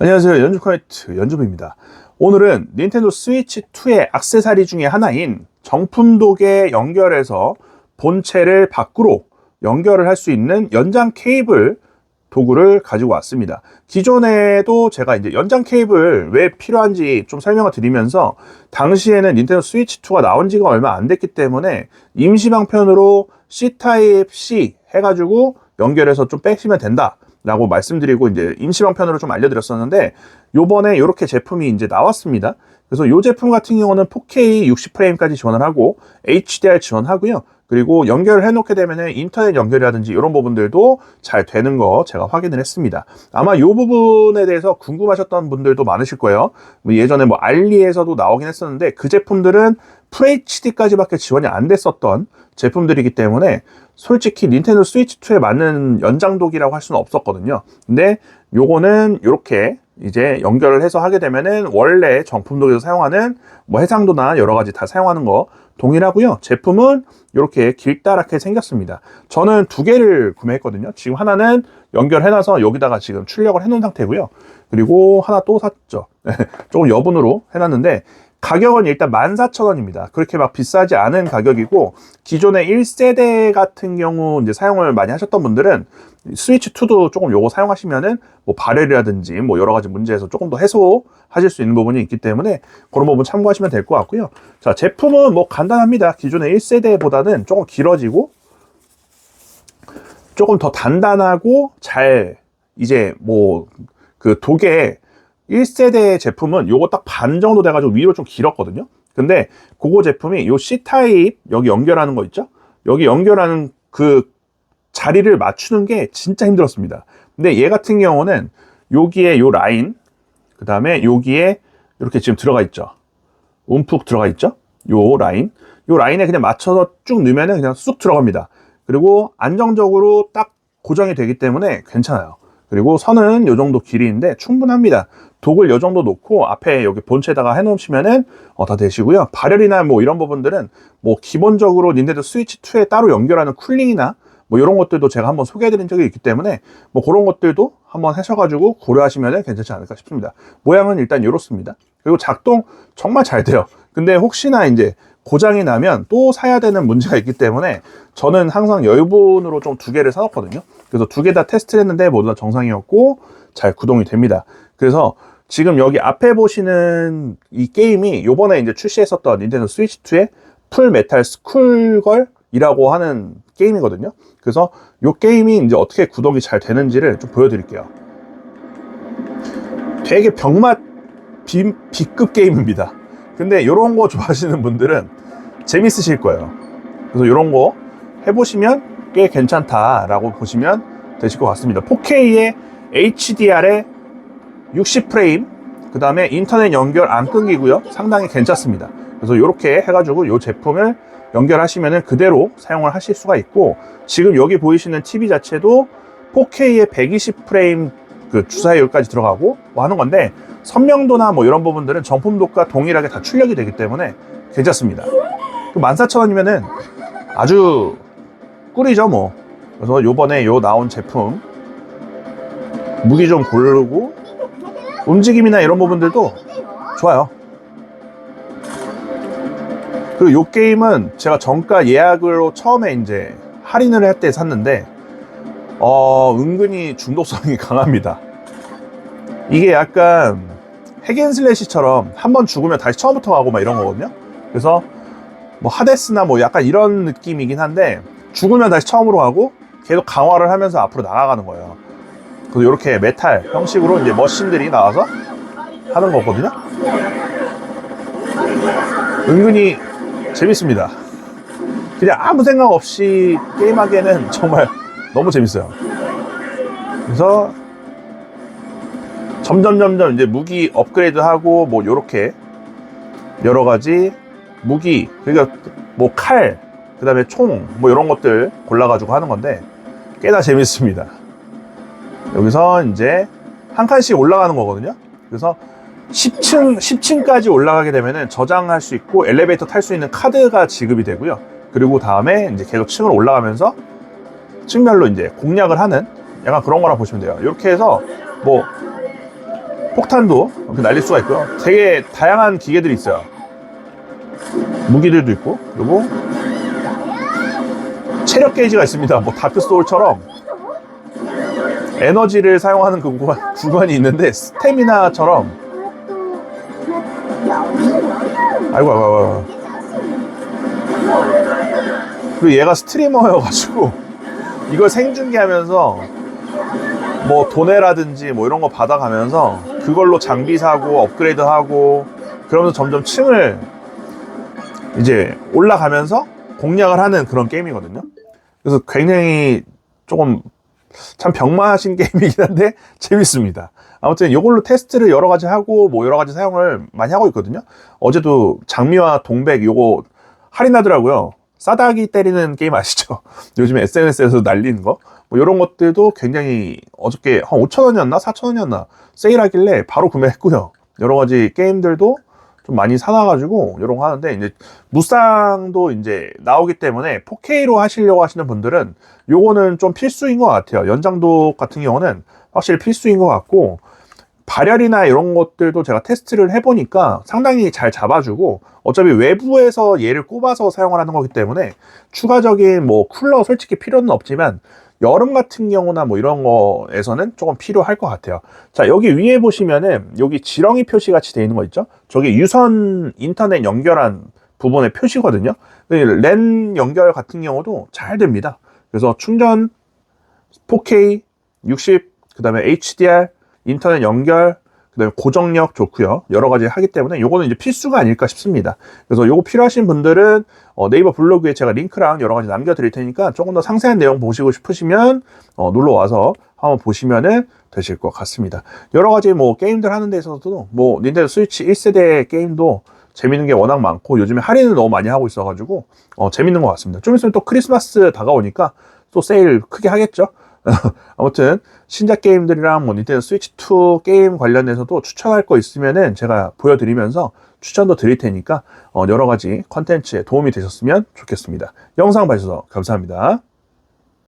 안녕하세요. 연주 커넥트 연주부입니다. 오늘은 닌텐도 스위치 2의 악세사리 중에 하나인 정품 도개 연결해서 본체를 밖으로 연결을 할 수 있는 연장 케이블 도구를 가지고 왔습니다. 기존에도 제가 이제 연장 케이블 왜 필요한지 좀 설명을 드리면서 당시에는 닌텐도 스위치 2가 나온 지가 얼마 안 됐기 때문에 임시 방편으로 C 타입 C 해가지고 연결해서 좀 빼시면 된다. 라고 말씀드리고 이제 임시 방편으로 좀 알려드렸었는데 요번에 이렇게 제품이 이제 나왔습니다. 그래서 이 제품 같은 경우는 4K 60프레임까지 지원을 하고 HDR 지원하고요. 그리고 연결을 해놓게 되면 인터넷 연결이라든지 이런 부분들도 잘 되는 거 제가 확인을 했습니다. 아마 이 부분에 대해서 궁금하셨던 분들도 많으실 거예요. 뭐 예전에 뭐 알리에서도 나오긴 했었는데 그 제품들은 FHD까지밖에 지원이 안 됐었던 제품들이기 때문에 솔직히 닌텐도 스위치 2에 맞는 연장독이라고 할 수는 없었거든요. 근데 요거는 이렇게 이제 연결을 해서 하게 되면은 원래 정품 독에서 사용하는 뭐 해상도나 여러 가지 다 사용하는 거 동일하고요. 제품은 이렇게 길다랗게 생겼습니다. 저는 두 개를 구매했거든요. 지금 하나는 연결해놔서 여기다가 지금 출력을 해놓은 상태고요. 그리고 하나 또 샀죠. 조금 여분으로 해놨는데 가격은 일단 14,000원입니다. 그렇게 막 비싸지 않은 가격이고 기존의 1세대 같은 경우 이제 사용을 많이 하셨던 분들은 스위치 2도 조금 요거 사용하시면은 뭐 발열이라든지 뭐 여러 가지 문제에서 조금 더 해소하실 수 있는 부분이 있기 때문에 그런 부분 참고하시면 될 것 같고요. 자, 제품은 뭐 간단합니다. 기존의 1세대보다는 조금 길어지고 조금 더 단단하고 잘 이제 뭐그 도개 1세대 제품은 요거 딱 반 정도 돼가지고 위로 좀 길었거든요. 근데 그거 제품이 요 C타입 여기 연결하는 거 있죠? 여기 연결하는 그 자리를 맞추는 게 진짜 힘들었습니다. 근데 얘 같은 경우는 여기에 요 라인, 그 다음에 여기에 이렇게 지금 들어가 있죠. 움푹 들어가 있죠? 요 라인. 요 라인에 그냥 맞춰서 쭉 넣으면 그냥 쑥 들어갑니다. 그리고 안정적으로 딱 고정이 되기 때문에 괜찮아요. 그리고 선은 요 정도 길이인데 충분합니다. 독을 요 정도 놓고 앞에 여기 본체에다가 해놓으시면은 어, 다 되시고요. 발열이나 뭐 이런 부분들은 뭐 기본적으로 닌텐도 스위치 2에 따로 연결하는 쿨링이나 뭐 이런 것들도 제가 한번 소개해드린 적이 있기 때문에 뭐 그런 것들도 한번 하셔가지고 고려하시면 괜찮지 않을까 싶습니다. 모양은 일단 이렇습니다. 그리고 작동 정말 잘 돼요. 근데 혹시나 이제 고장이 나면 또 사야 되는 문제가 있기 때문에 저는 항상 여유분으로 좀 두 개를 사놓거든요. 그래서 두 개 다 테스트를 했는데 모두 다 정상이었고 잘 구동이 됩니다. 그래서 지금 여기 앞에 보시는 이 게임이 요번에 이제 출시했었던 닌텐도 스위치 2의 풀 메탈 스쿨걸이라고 하는 게임이거든요. 그래서 요 게임이 이제 어떻게 구동이 잘 되는지를 좀 보여드릴게요. 되게 병맛 비, B급 게임입니다. 근데 이런 거 좋아하시는 분들은 재밌으실 거예요. 그래서 이런 거 해보시면 꽤 괜찮다라고 보시면 되실 것 같습니다. 4K에 HDR에 60프레임, 그 다음에 인터넷 연결 안 끊기고요. 상당히 괜찮습니다. 그래서 이렇게 해가지고 이 제품을 연결하시면 그대로 사용을 하실 수가 있고 지금 여기 보이시는 TV 자체도 4K에 120프레임 그 주사율까지 들어가고 뭐 하는 건데 선명도나 뭐 이런 부분들은 정품독과 동일하게 다 출력이 되기 때문에 괜찮습니다. 그 14,000원이면은 아주 꿀이죠 뭐. 그래서 요번에 요 나온 제품 무기 좀 고르고 움직임이나 이런 부분들도 좋아요. 그리고 요 게임은 제가 정가 예약으로 처음에 이제 할인을 할 때 샀는데 어, 은근히 중독성이 강합니다. 이게 약간 핵앤슬래시처럼 한 번 죽으면 다시 처음부터 가고 막 이런 거거든요. 그래서 뭐 하데스나 뭐 약간 이런 느낌이긴 한데 죽으면 다시 처음으로 가고 계속 강화를 하면서 앞으로 나아가는 거예요. 그래서 이렇게 메탈 형식으로 이제 머신들이 나와서 하는 거거든요. 은근히 재밌습니다. 그냥 아무 생각 없이 게임하기에는 정말 너무 재밌어요. 그래서 점점 점점 이제 무기 업그레이드 하고 뭐 요렇게 여러 가지 무기 그러니까 뭐 칼, 그 다음에 총 뭐 이런 것들 골라 가지고 하는 건데 꽤나 재밌습니다. 여기서 이제 한 칸씩 올라가는 거거든요. 그래서 10층 10층까지 올라가게 되면은 저장할 수 있고 엘리베이터 탈 수 있는 카드가 지급이 되고요. 그리고 다음에 이제 계속 층을 올라가면서 층별로 이제 공략을 하는 약간 그런 거라 보시면 돼요. 이렇게 해서 뭐 폭탄도 이렇게 날릴 수가 있고요. 되게 다양한 기계들이 있어요. 무기들도 있고 그리고 체력 게이지가 있습니다. 뭐 다크 소울처럼 에너지를 사용하는 그 구간, 구간이 있는데 스태미나처럼 아이고 아이고 아이고 그리고 얘가 스트리머여가지고 이걸 생중계하면서 뭐 도네라든지 뭐 이런 거 받아가면서 그걸로 장비 사고 업그레이드 하고 그러면서 점점 층을 이제 올라가면서 공략을 하는 그런 게임이거든요. 그래서 굉장히 조금 참 병마하신 게임이긴 한데 재밌습니다. 아무튼 이걸로 테스트를 여러 가지 하고 뭐 여러 가지 사용을 많이 하고 있거든요. 어제도 장미와 동백 요거 할인하더라고요. 싸다기 때리는 게임 아시죠? 요즘에 SNS에서 날리는 거. 뭐 이런 것들도 굉장히 어저께 한 5,000원이었나? 4,000원이었나? 세일하길래 바로 구매했고요. 여러 가지 게임들도 좀 많이 사놔가지고 이런 거 하는데 이제 무쌍도 이제 나오기 때문에 4K로 하시려고 하시는 분들은 요거는 좀 필수인 것 같아요. 연장도 같은 경우는 확실히 필수인 것 같고 발열이나 이런 것들도 제가 테스트를 해보니까 상당히 잘 잡아주고 어차피 외부에서 얘를 꼽아서 사용을 하는 거기 때문에 추가적인 뭐 쿨러 솔직히 필요는 없지만 여름 같은 경우나 뭐 이런 거에서는 조금 필요할 것 같아요. 자, 여기 위에 보시면은 여기 지렁이 표시 같이 되어 있는 거 있죠? 저게 유선 인터넷 연결한 부분의 표시거든요. 랜 연결 같은 경우도 잘 됩니다. 그래서 충전 4K 60, 그 다음에 HDR, 인터넷 연결, 그 다음에 고정력 좋고요. 여러 가지 하기 때문에 요거는 이제 필수가 아닐까 싶습니다. 그래서 요거 필요하신 분들은 어, 네이버 블로그에 제가 링크랑 여러 가지 남겨드릴 테니까 조금 더 상세한 내용 보시고 싶으시면 어, 놀러 와서 한번 보시면은 되실 것 같습니다. 여러 가지 뭐 게임들 하는 데 있어서도 뭐 닌텐도 스위치 1세대 게임도 재밌는 게 워낙 많고 요즘에 할인을 너무 많이 하고 있어가지고 어, 재밌는 것 같습니다. 좀 있으면 또 크리스마스 다가오니까 또 세일 크게 하겠죠. 아무튼 신작 게임들이랑 뭐 닌텐도 스위치 2 게임 관련해서도 추천할 거 있으면은 제가 보여드리면서 추천도 드릴 테니까 어, 여러 가지 컨텐츠에 도움이 되셨으면 좋겠습니다. 영상 봐주셔서 감사합니다.